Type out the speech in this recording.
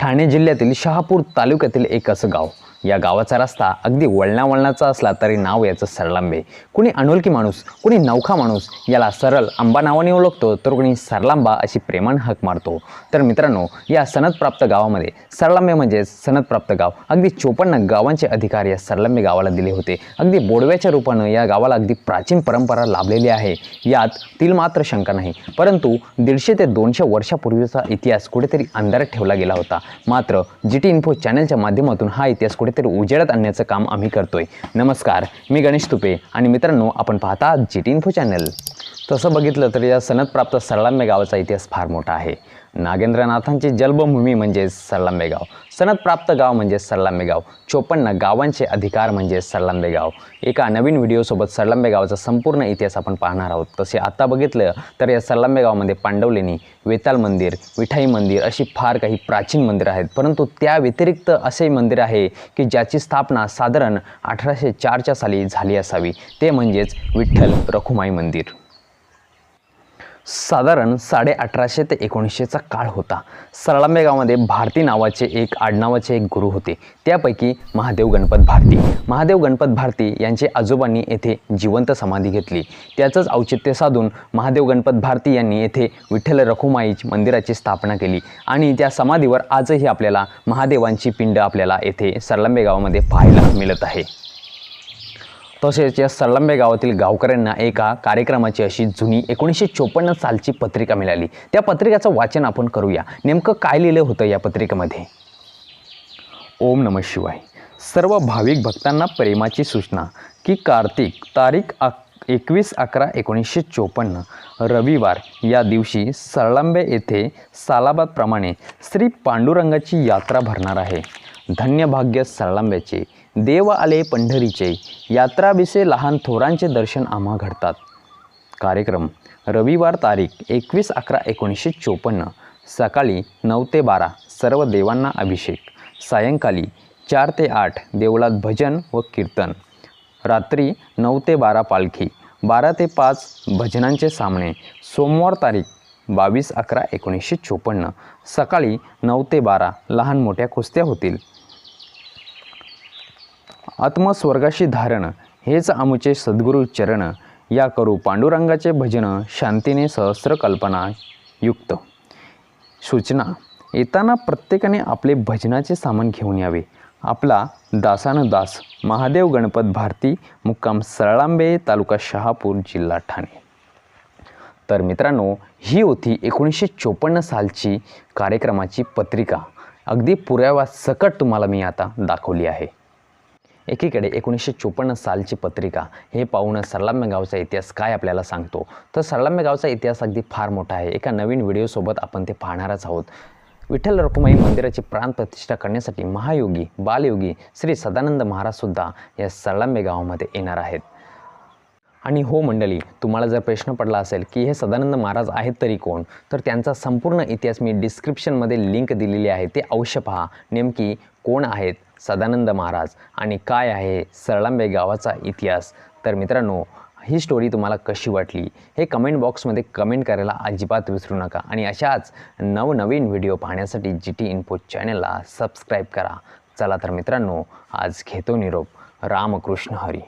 ठाणे जिल्ह्यातील शहापूर तालुक्यातील एक असं गाव. या गावाचा रस्ता अगदी वळणावळणाचा असला तरी नाव याचं सरलांबे. कुणी अनोळखी माणूस कुणी नौखा माणूस याला सरळ आंबा नावाने ओळखतो तर कुणी सरलांबा अशी प्रेमान हक मारतो. तर मित्रांनो या सनदप्राप्त गावामध्ये सरलांबे म्हणजे सनदप्राप्त गाव. अगदी चोपन्न गावांचे अधिकार या सरलांबे गावाला दिले होते. अगदी बोडव्याच्या रूपानं या गावाला अगदी प्राचीन परंपरा लाभलेली आहे. यात तील मात्र शंका नाही. परंतु दीडशे ते दोनशे वर्षापूर्वीचा इतिहास कुठेतरी अंधारात ठेवला गेला होता. मात्र जी टी इन्फो चॅनलच्या माध्यमातून हा इतिहास कुठे कुठेतरी उजेडात आणण्याचं काम आम्ही करतोय. नमस्कार मी गणेश तुपे आणि मित्रांनो आपण पाहता जी टी इन्फो चॅनल. तसं बघितलं तर या सनदप्राप्त सरलांबे गावाचा इतिहास फार मोठा आहे. नागेंद्रनाथांची जन्मभूमी म्हणजे सरलांबेगाव सनदप्राप्त गाव म्हणजे सरलांबेगाव चोपन्न गावांचे अधिकार म्हणजे सरलांबेगाव एका नवीन व्हिडिओसोबत सरलंबेगावाचा संपूर्ण इतिहास आपण पाहणार आहोत. तसे आत्ता बघितलं तर या सरलांबेगावमध्ये पांडवलेणी वेताल मंदिर विठाई मंदिर अशी फार काही प्राचीन मंदिरं आहेत. परंतु त्या व्यतिरिक्त असे मंदिर आहे की ज्याची स्थापना साधारण अठराशे चारच्या साली झाली असावी. ते म्हणजेच विठ्ठल रखुमाई मंदिर. साधारण साडे अठराशे ते एकोणीसशेचा काळ होता. सरळांबे गावामध्ये भारती नावाचे एक आडनावाचे एक गुरु होते. त्यापैकी महादेव गणपत भारती. महादेव गणपत भारती यांचे आजोबांनी येथे जिवंत समाधी घेतली. त्याचंच औचित्य साधून महादेव गणपत भारती यांनी येथे विठ्ठल रखुमाई मंदिराची स्थापना केली आणि त्या समाधीवर आजही आपल्याला महादेवांची पिंड आपल्याला येथे सरलांबे गावामध्ये पाहायला मिळत आहे. तसेच या सरलंबे गावातील गावकऱ्यांना एका कार्यक्रमाची अशी जुनी एकोणीसशे चोपन्न सालची पत्रिका मिळाली. त्या पत्रिकेचं वाचन आपण करूया. नेमकं काय लिहिलं होतं या पत्रिकेमध्ये? ओम नम शिवाय. सर्व भाविक भक्तांना प्रेमाची सूचना की कार्तिक तारीख अक एकवीस अकरा एकोणीसशे चोपन्न रविवार या दिवशी सरळांबे येथे सालाबादप्रमाणे श्री पांडुरंगाची यात्रा भरणार आहे. धन्य भाग्य सरळांब्याचे देव आले पंढरीचे यात्राविषयी लहान थोरांचे दर्शन आम्हा घडतात. कार्यक्रम रविवार तारीख एकवीस अकरा एकोणीसशे चोपन्न सकाळी नऊ ते बारा सर्व देवांना अभिषेक सायंकाळी चार ते आठ देवळात भजन व कीर्तन रात्री नऊ ते बारा पालखी बारा ते पाच भजनांचे सामने सोमवार तारीख बावीस अकरा एकोणीसशे चोपन्न सकाळी नऊ ते बारा लहान मोठ्या कुस्त्या होतील. आत्मस्वर्गाशी धारण हेच आमुचे सद्गुरू चरण. या करू पांडुरंगाचे भजन शांतीने सहस्र कल्पना युक्त. सूचना येताना प्रत्येकाने आपले भजनाचे सामान घेऊन यावे. आपला दासानुदास महादेव गणपत भारती मुक्काम सरळांबे तालुका शहापूर जिल्हा ठाणे. तर मित्रांनो ही होती एकोणीसशे चोपन्न सालची कार्यक्रमाची पत्रिका. अगदी पुरावा सकट तुम्हाला मी आता दाखवली आहे. एकीकडे एकोणीसशे चोपन्न सालची पत्रिका हे पाहून सरलाम्य गावचा इतिहास काय आपल्याला सांगतो? तर सरलाम्य गावचा इतिहास अगदी फार मोठा आहे. एका नवीन व्हिडिओसोबत आपण ते पाहणारच आहोत. विठ्ठल रखुमाई मंदिराची प्राणप्रतिष्ठा करण्यासाठी महायोगी बालयोगी श्री सदानंद महाराजसुद्धा या सरलांबे गावामध्ये येणार आहेत. आणि हो मंडळी तुम्हाला जर प्रश्न पडला असेल की हे सदानंद महाराज आहेत तरी कोण? तर त्यांचा संपूर्ण इतिहास मी डिस्क्रिप्शनमध्ये लिंक दिलेली आहे. ते अवश्य पहा. नेमकी कोण आहेत सदानंद महाराज आणि काय आहे सरळांबे गावाचा इतिहास? तर मित्रांनो ही स्टोरी तुम्हाला कशी वाटली? हे कमेंट बॉक्समध्ये कमेंट करायला अजिबात विसरू नका आणि अशाच नवनवीन व्हिडिओ पाहण्यासाठी जी टी इन्फो चॅनलला सबस्क्राईब करा. चला तर मित्रांनो आज घेतो निरोप. रामकृष्ण हरी.